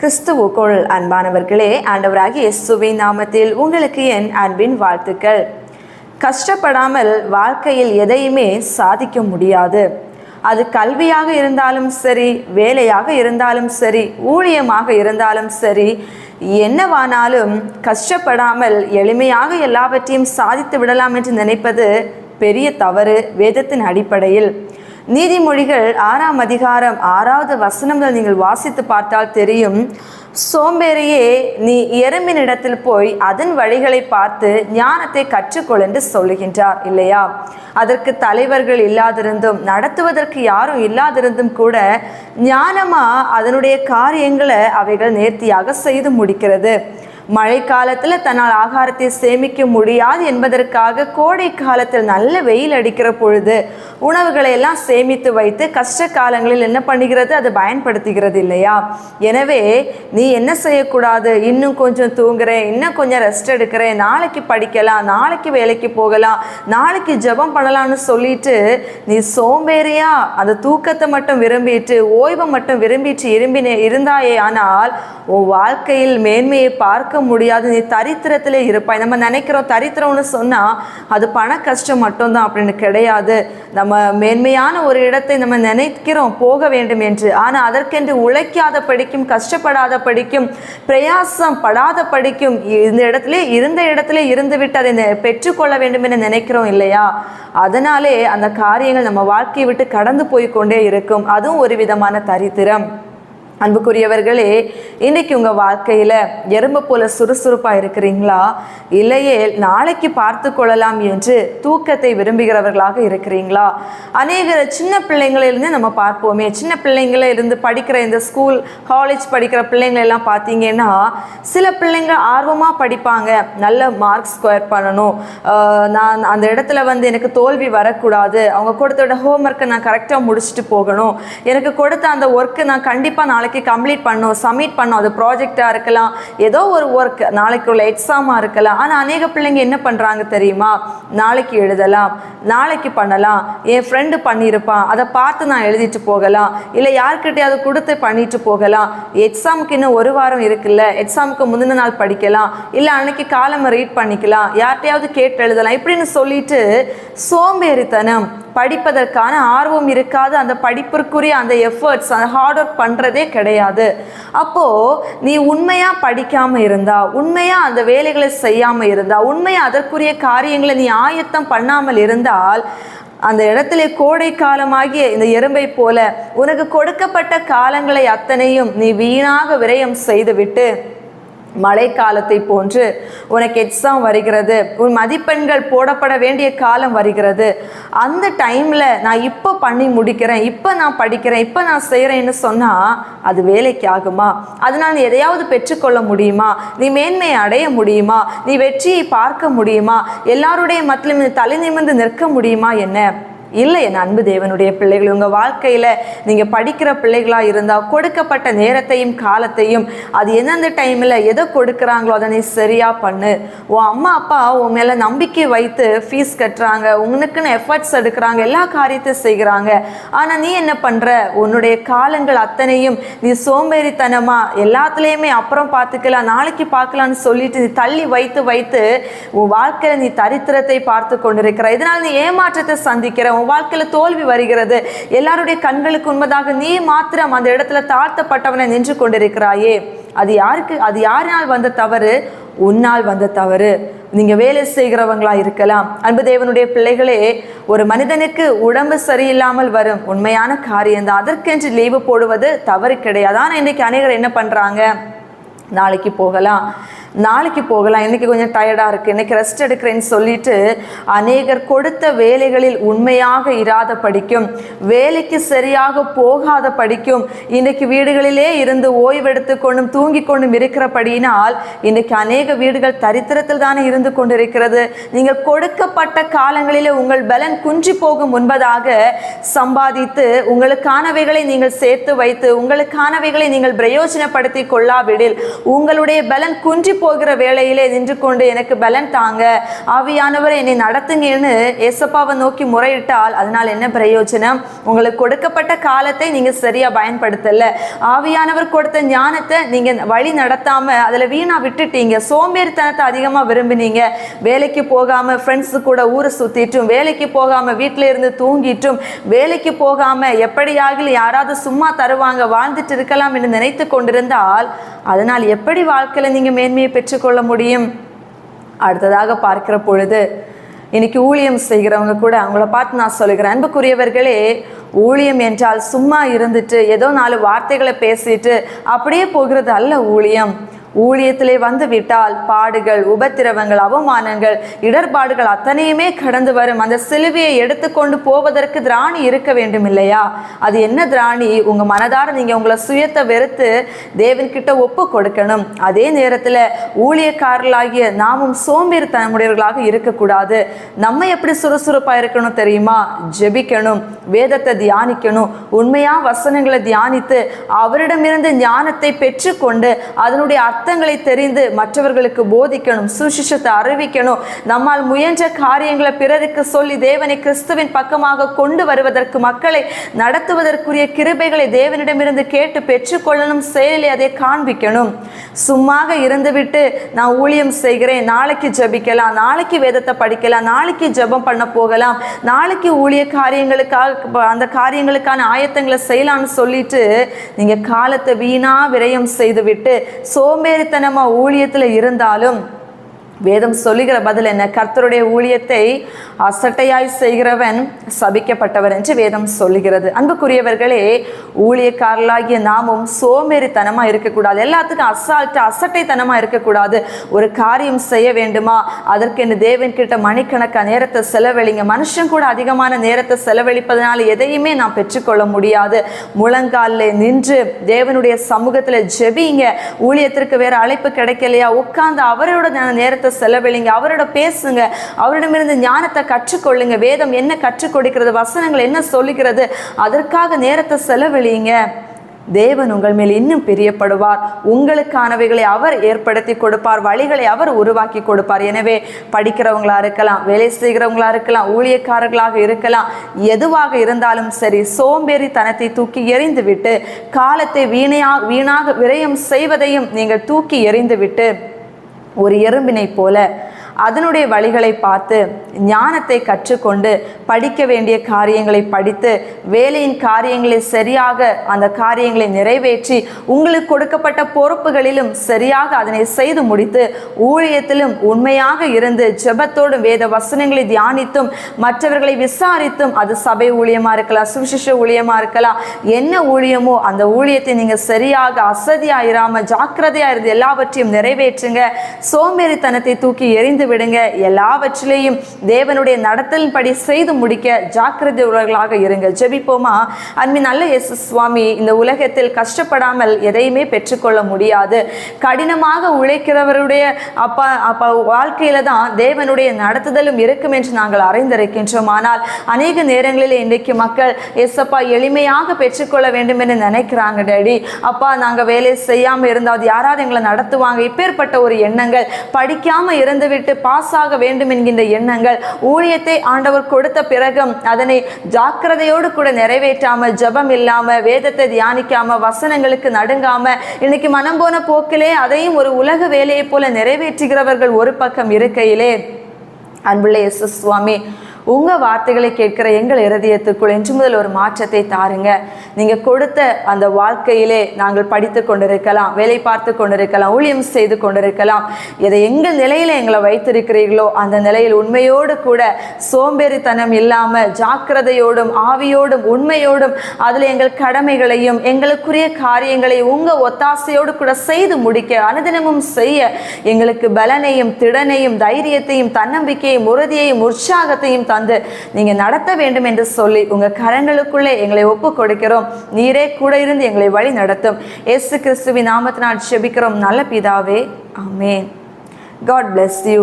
கிறிஸ்துவுக்குள் அன்பானவர்களே ஆண்டவராகிய இயேசுவின் நாமத்தில் உங்களுக்கு என் அன்பின் வாழ்த்துக்கள். கஷ்டப்படாமல் வாழ்க்கையில் எதையுமே சாதிக்க முடியாது. அது கல்வியாக இருந்தாலும் சரி வேலையாக இருந்தாலும் சரி ஊழியமாக இருந்தாலும் சரி என்னவானாலும் கஷ்டப்படாமல் எளிமையாக எல்லாவற்றையும் சாதித்து விடலாம் என்று நினைப்பது பெரிய தவறு வேதத்தின் அடிப்படையில். நீதிமொழிகள் ஆறாம் அதிகாரம் ஆறாவது வசனங்கள் நீங்கள் வாசித்து பார்த்தால் தெரியும். சோம்பேறியே நீ எறும்பினிடத்தில் போய் அதன் வழிகளை பார்த்து ஞானத்தை கற்றுக்கொள் என்று சொல்லுகின்றார் இல்லையா? அதற்கு தலைவர்கள் இல்லாதிருந்தும் நடத்துவதற்கு யாரும் இல்லாதிருந்தும் கூட ஞானமா அதனுடைய காரியங்களை அவைகள் நேர்த்தியாக செய்து முடிக்கிறது. மழை காலத்தில் தன்னால் ஆகாரத்தை சேமிக்க முடியாது என்பதற்காக கோடை காலத்தில் நல்ல வெயில் அடிக்கிற பொழுது உணவுகளை எல்லாம் சேமித்து வைத்து கஷ்ட காலங்களில் என்ன பண்ணுகிறது? அதை பயன்படுத்துகிறது இல்லையா? எனவே நீ என்ன செய்யக்கூடாது? இன்னும் கொஞ்சம் தூங்குறேன் இன்னும் கொஞ்சம் ரெஸ்ட் எடுக்கிறேன் நாளைக்கு படிக்கலாம் நாளைக்கு வேலைக்கு போகலாம் நாளைக்கு ஜெபம் பண்ணலாம்னு சொல்லிட்டு நீ சோம்பேறியா? அந்த தூக்கத்தை மட்டும் விரும்பிட்டு ஓய்வை மட்டும் விரும்பிட்டு இரும்பினே இருந்தாயே ஆனால் உன் வாழ்க்கையில் மேன்மையை பார்க்க முடியாது. நீ தரித்திரத்தில் இருப்பாய். நம்ம நினைக்கிறோம் தரித்திரம்னு சொன்னால் அது பண கஷ்டம் மட்டும்தான் அப்படின்னு கிடையாது. நம்ம மேன்மையான ஒரு இடத்தை நம்ம நினைக்கிறோம் போக வேண்டும் என்று. ஆனால் அதற்கென்று உழைக்காத படிக்கும் கஷ்டப்படாத படிக்கும் பிரயாசம் படாத படிக்கும் இந்த இடத்துல இருந்த இடத்துல இருந்து விட்டு அதை நெ- பெற்றுக்கொள்ள வேண்டும் என நினைக்கிறோம் இல்லையா? அதனாலே அந்த காரியங்கள் நம்ம வாழ்க்கையை விட்டு கடந்து போய் கொண்டே இருக்கும். அதுவும் ஒரு விதமான தரித்திரம். அன்புக்குரியவர்களே இன்றைக்கி உங்கள் வாழ்க்கையில் எறும்பு போல சுறுசுறுப்பாக இருக்கிறீங்களா? இல்லையே நாளைக்கு பார்த்து கொள்ளலாம் என்று தூக்கத்தை விரும்புகிறவர்களாக இருக்கிறீங்களா? அநேக சின்ன பிள்ளைங்களிலிருந்து நம்ம பார்ப்போமே சின்ன பிள்ளைங்கள இருந்து படிக்கிற இந்த ஸ்கூல் காலேஜ் படிக்கிற பிள்ளைங்களெல்லாம் பார்த்தீங்கன்னா சில பிள்ளைங்க ஆர்வமாக படிப்பாங்க. நல்ல மார்க் ஸ்கொயர் பண்ணணும். நான் அந்த இடத்துல வந்து எனக்கு தோல்வி வரக்கூடாது. அவங்க கொடுத்த ஹோம்ஒர்க்கை நான் கரெக்டாக முடிச்சுட்டு போகணும். எனக்கு கொடுத்த அந்த ஒர்க்கு நான் கண்டிப்பாக நாளைக்கு கம்ப்ளீட் பண்ணும் சப்மிட் பண்ணும். அது ப்ராஜெக்டாக இருக்கலாம். ஏதோ ஒரு ஒர்க் நாளைக்கு உள்ள எக்ஸாமாக இருக்கலாம். ஆனால் அநேக பிள்ளைங்க என்ன பண்ணுறாங்க தெரியுமா? நாளைக்கு எழுதலாம் நாளைக்கு பண்ணலாம். என் ஃப்ரெண்டு பண்ணியிருப்பான். அதை பார்த்து நான் எழுதிட்டு போகலாம். இல்லை யார்கிட்டயாவது கொடுத்து பண்ணிட்டு போகலாம். எக்ஸாமுக்கு இன்னும் ஒரு வாரம் இருக்குல்ல. எக்ஸாமுக்கு முந்தின நாள் படிக்கலாம். இல்லை அன்னைக்கு காலம் ரீட் பண்ணிக்கலாம். யார்கிட்டயாவது கேட்டு எழுதலாம். இப்படின்னு சொல்லிட்டு சோம்பேறித்தனம் படிப்பதற்கான ஆர்வம் இருக்காது. அந்த படிப்பிற்குரிய அந்த எஃபர்ட்ஸ் அந்த ஹார்ட் ஒர்க் பண்ணுறதே கிடையாது. அப்போது நீ உண்மையாக படிக்காமல் இருந்தா உண்மையாக அந்த வேலைகளை செய்யாமல் இருந்தா உண்மையாக அதற்குரிய காரியங்களை நீ ஆயத்தம் பண்ணாமல் இருந்தால் அந்த இடத்துல கோடை காலமாகிய இந்த எறும்பை போல உனக்கு கொடுக்கப்பட்ட காலங்களை அத்தனையும் நீ வீணாக விரயம் செய்துவிட்டு மழை காலத்தை போன்று உனக்கு எக்ஸாம் வருகிறது. உன் மதிப்பெண்கள் போடப்பட வேண்டிய காலம் வருகிறது. அந்த டைமில் நான் இப்போ பண்ணி முடிக்கிறேன் இப்போ நான் படிக்கிறேன் இப்போ நான் செய்கிறேன்னு சொன்னால் அது வேலைக்கு ஆகுமா? அதனால் நீ எதையாவது பெற்றுக்கொள்ள முடியுமா? நீ மேன்மையை அடைய முடியுமா? நீ வெற்றியை பார்க்க முடியுமா? எல்லாருடைய மத்தியிலும் தலை நிமிர்ந்து நிற்க முடியுமா? என்ன? இல்லை என் அன்பு தேவனுடைய பிள்ளைகள் உங்கள் வாழ்க்கையில் நீங்கள் படிக்கிற பிள்ளைகளாக இருந்தால் கொடுக்கப்பட்ட நேரத்தையும் காலத்தையும் அது எந்தெந்த டைமில் எதை கொடுக்குறாங்களோ அதை நீ சரியாக பண்ணு. உன் அம்மா அப்பா உன் மேலே நம்பிக்கை வைத்து ஃபீஸ் கட்டுறாங்க உனக்குன்னு எஃபர்ட்ஸ் எடுக்கிறாங்க எல்லா காரியத்தையும் செய்கிறாங்க. ஆனால் நீ என்ன பண்ணுற உன்னுடைய காலங்கள் அத்தனையும் நீ சோம்பேறித்தனமாக எல்லாத்துலேயுமே அப்புறம் பார்த்துக்கலாம் நாளைக்கு பார்க்கலான்னு சொல்லிட்டு நீ தள்ளி வைத்து வைத்து உன் வாழ்க்கையில் நீ தரித்திரத்தை பார்த்து கொண்டிருக்கிற. இதனால் நீ ஏமாற்றத்தை சந்திக்கிற. உன் வாழ்க்கையில் தோல்வி வருகிறது. எல்லாருடைய கண்களுக்கு உண்மதாக நீ மாத்திரம் அந்த இடத்துல தாழ்த்தப்பட்டவனை நின்று கொண்டிருக்கிறாயே. அது யாருக்கு அது யாரினால் வந்த தவறு? உன்னால் வந்த தவறு. நீங்க வேலை செய்கிறவங்களா இருக்கலாம். அன்பு தேவனுடைய பிள்ளைகளே ஒரு மனிதனுக்கு உடம்பு சரியில்லாமல் வரும் உண்மையான காரியம்தான். அதற்கென்று லீவு போடுவது தவறு கிடையாது. ஆனால் இன்னைக்கு அநேகர் என்ன பண்றாங்க? நாளைக்கு போகலாம். நாளைக்கு போகலாம். இன்னைக்கு கொஞ்சம் டயர்டாக இருக்குது இன்னைக்கு ரெஸ்ட் எடுக்கிறேன்னு சொல்லிட்டு அநேகர் கொடுத்த வேலைகளில் உண்மையாக இராத படிக்கும். வேலைக்கு சரியாக போகாத படிக்கும். இன்னைக்கு வீடுகளிலே இருந்து ஓய்வெடுத்து கொண்டும் தூங்கி கொண்டும் இருக்கிறபடியினால் இன்னைக்கு அநேக வீடுகள் தரித்திரத்தில் தானே இருந்து கொண்டிருக்கிறது. நீங்கள் கொடுக்கப்பட்ட காலங்களிலே உங்கள் பலன் குன்றி போகும் முன்பதாக சம்பாதித்து உங்களுக்கானவைகளை நீங்கள் சேர்த்து வைத்து உங்களுக்கானவைகளை நீங்கள் பிரயோஜனப்படுத்தி கொள்ளாவிடில் உங்களுடைய பலன் குன்றி போகிற வேளையிலே நின்று கொண்டு எனக்கு பலன் தாங்க. ஆவியானவர் என்னை நடத்துங்கன்னு ஏசப்பாவை நோக்கி முறையிட்டால் அதனால் என்ன பிரயோஜனம்? உங்களுக்கு கொடுக்கப்பட்ட காலத்தை நீங்க சரியா பயன்படுத்தல. ஆவியானவர் கொடுத்த ஞானத்தை நீங்க வழி நடத்தாம அதுல வீணா விட்டுட்டீங்க. சோம்பேறித்தனத்தை அதிகமா விரும்பினீங்க. வேலைக்கு போகாம ஃப்ரெண்ட்ஸ் கூட ஊரை சுத்திட்டும் வேலைக்கு போகாம வீட்டில இருந்து தூங்கிட்டும் வேலைக்கு போகாம எப்படியாக யாராவது சும்மா தருவாங்க வாழ்ந்துட்டு இருக்கலாம் என்று நினைத்து கொண்டிருந்தால் அதனால் எப்படி வாழ்க்கையில நீங்க மேன்மையை பெற்றுக்கொள்ள முடியும். அடுத்ததாக பார்க்கிற பொழுது இன்னைக்கு ஊழியம் செய்கிறவங்க கூட அவங்கள பார்த்து நான் சொல்லுகிறேன். அன்புக்குரியவர்களே ஊழியம் என்றால் சும்மா இருந்துட்டு ஏதோ நாலு வார்த்தைகளை பேசிட்டு அப்படியே போகிறது அல்ல ஊழியம். ஊழியத்திலே வந்துவிட்டால் பாடுகள் உபத்திரவங்கள் அவமானங்கள் இடர்பாடுகள் அத்தனையுமே கடந்து வரும். அந்த சிலுவையை எடுத்துக்கொண்டு போவதற்கு திராணி இருக்க வேண்டும் இல்லையா? அது என்ன திராணி? உங்க மனதார நீங்க உங்களை சுயத்தை வெறுத்து தேவன்கிட்ட ஒப்பு கொடுக்கணும். அதே நேரத்துல ஊழியக்காரர்களாகிய நாமும் சோம்பேறித்தனமுடையவர்களாக இருக்கக்கூடாது. நம்ம எப்படி சுறுசுறுப்பா இருக்கணும் தெரியுமா? ஜெபிக்கணும் வேதத்தை தியானிக்கணும் உண்மையா வசனங்களை தியானித்து அவரிடமிருந்து ஞானத்தை பெற்றுக்கொண்டு அதனுடைய அர்த்தங்களை தெரிந்து மற்றவர்களுக்கு போதிக்கணும் சுசிஷத்தை அறிவிக்கணும். நம்மால் முயன்ற காரியங்களை பிறருக்கு சொல்லி தேவனை கிறிஸ்துவின் பக்கமாக கொண்டு வருவதற்கு மக்களை நடத்துவதற்குரிய கிருபைகளை தேவனிடமிருந்து கேட்டு பெற்றுக்கொள்ளணும் செயலில் அதை காண்பிக்கணும். சும்மாக இருந்துவிட்டு நான் ஊழியம் செய்கிறேன் நாளைக்கு ஜெபிக்கலாம் நாளைக்கு வேதத்தை படிக்கலாம் நாளைக்கு ஜெபம் பண்ண போகலாம் நாளைக்கு ஊழிய காரியங்களுக்காக அந்த காரியங்களுக்கான ஆயத்தங்களை செய்யலாம்னு சொல்லிட்டு நீங்க காலத்தை வீணா விரயம் செய்துவிட்டு சோம்பேறித்தனமா ஊழியத்தில் இருந்தாலும் வேதம் சொல்லுகிற பதில் என்ன? கர்த்தருடைய ஊழியத்தை அசட்டையாய் செய்கிறவன் சபிக்கப்பட்டவர் என்று வேதம் சொல்லுகிறது. அன்புக்குரியவர்களே ஊழியக்காரர்களாகிய நாமும் சோமேறித்தனமாக இருக்கக்கூடாது. எல்லாத்துக்கும் அசால்ட்டு அசட்டைத்தனமாக இருக்கக்கூடாது. ஒரு காரியம் செய்ய வேண்டுமா? அதற்கு என்ன தேவன் கிட்ட மணிக்கணக்காக நேரத்தை செலவழிங்க. மனுஷன் கூட அதிகமான நேரத்தை செலவழிப்பதனால எதையுமே நான் பெற்றுக்கொள்ள முடியாது. முழங்காலில் நின்று தேவனுடைய சமூகத்தில் ஜெபிங்க. ஊழியத்திற்கு வேறு அழைப்பு கிடைக்கலையா? உட்கார்ந்து அவரோட நேரத்தை நேரத்தை செலவழிங்க. அவரோட பேசுங்க. அவரிடமிருந்து ஞானத்தை கற்றுக்கொள்ளுங்க. வேதம் என்ன கற்றுக் கொடுக்கிறது? வசனங்கள் என்ன சொல்லுகிறது? அதற்காக நேரத்தை செலவழிங்க. தேவன் உங்கள் மேல் இன்னும் பிரியப்படுவார். உங்களுக்கானவைகளை அவர் ஏற்படுத்தி கொடுப்பார். வழிகளை அவர் உருவாக்கி கொடுப்பார். எனவே படிக்கிறவங்களா இருக்கலாம் வேலை செய்கிறவங்களா இருக்கலாம் ஊழியக்காரர்களாக இருக்கலாம் எதுவாக இருந்தாலும் சரி சோம்பேறித்தனத்தை தூக்கி எறிந்துவிட்டு காலத்தை வீணையா வீணாக விரயம் செய்வதையும் நீங்கள் தூக்கி எறிந்துவிட்டு ஒரு எறும்பினை போல அதனுடைய வழிகளை பார்த்து ஞானத்தை கற்றுக்கொண்டு படிக்க வேண்டிய காரியங்களை படித்து வேலையின் காரியங்களை சரியாக அந்த காரியங்களை நிறைவேற்றி உங்களுக்கு கொடுக்கப்பட்ட பொறுப்புகளிலும் சரியாக அதனை செய்து முடித்து ஊழியத்திலும் உண்மையாக இருந்து ஜெபத்தோடும் வேத வசனங்களை தியானித்தும் மற்றவர்களை விசாரித்தும் அது சபை ஊழியமாக இருக்கலாம் சுவிசேஷ ஊழியமாக இருக்கலாம் என்ன ஊழியமோ அந்த ஊழியத்தை நீங்கள் சரியாக அசதியாயிராமல் ஜாக்கிரதையாக இருந்து எல்லாவற்றையும் நிறைவேற்றுங்க. சோம்பேறித்தனத்தை தூக்கி எறிந்து விடுங்க. எல்லாவற்றிலையும் தேவனுடைய நடத்தலின்படி செய்து முடிக்க ஜாக்கிரதை உள்ளவர்களாக இருங்க. ஜெபிப்போமா? அன்பு நல்ல எஸ் சுவாமி இந்த உலகத்தில் கஷ்டப்படாமல் எதையுமே பெற்றுக்கொள்ள முடியாது. கடினமாக உழைக்கிறவருடைய அப்பா அப்பா வாழ்க்கையில தான் தேவனுடைய நடத்துதலும் இருக்கும் என்று நாங்கள் அறிந்திருக்கின்றோம். ஆனால் அநேக நேரங்களில் இன்றைக்கு மக்கள் எஸ்அப்பா எளிமையாக பெற்றுக்கொள்ள வேண்டும் என்று நினைக்கிறாங்க டேடி. அப்பா நாங்க வேலை செய்யாமல் இருந்தால் யாராவது எங்களை நடத்துவாங்க? இப்பேற்பட்ட ஒரு எண்ணங்கள் படிக்காம இருந்துவிட்டு பாஸ் ஆக வேண்டும் என்கின்ற எண்ணங்கள். ஊழியத்தை ஆண்டவர் கொடுத்த பிறகும் அதனை ஜாக்கிரதையோடு கூட நிறைவேற்றாம ஜெபம் இல்லாம வேதத்தை தியானிக்காம வசனங்களுக்கு நடுங்காம இன்னைக்கு மனம் போன போக்கிலே அதையும் ஒரு உலக வேலையை போல நிறைவேற்றுகிறவர்கள் ஒரு பக்கம் இருக்கையிலே. அன்புள்ள எஸ் சுவாமி உங்கள் வார்த்தைகளை கேட்கிற எங்கள் இருதயத்துக்குள் என்று முதல் ஒரு மாற்றத்தை தாருங்க. நீங்கள் கொடுத்த அந்த வாழ்க்கையிலே நாங்கள் படித்து கொண்டிருக்கலாம் வேலை பார்த்து கொண்டிருக்கலாம் ஊழியம் செய்து கொண்டிருக்கலாம். இதை எங்கள் நிலையில் எங்களை வைத்திருக்கிறீர்களோ அந்த நிலையில் உண்மையோடு கூட சோம்பேறித்தனம் இல்லாமல் ஜாக்கிரதையோடும் ஆவியோடும் உண்மையோடும் அதில் எங்கள் கடமைகளையும் எங்களுக்குரிய காரியங்களை உங்கள் ஒத்தாசையோடு கூட செய்து முடிக்க அனுதினமும் செய்ய எங்களுக்கு பலனையும் திடனையும் தைரியத்தையும் தன்னம்பிக்கையும் உறுதியையும் உற்சாகத்தையும் வந்து நீங்க நடத்த வேண்டும் என்று சொல்லி உங்க கரங்களுக்குள்ளே எங்களை ஒப்பு கொடுக்கிறோம். நீரே கூட இருந்து எங்களை வழி நடத்தும். ஏசு கிறிஸ்துவின் நாமத்தினால் செபிக்கிறோம் நல்ல பிதாவே ஆமே காட் பிளஸ் யூ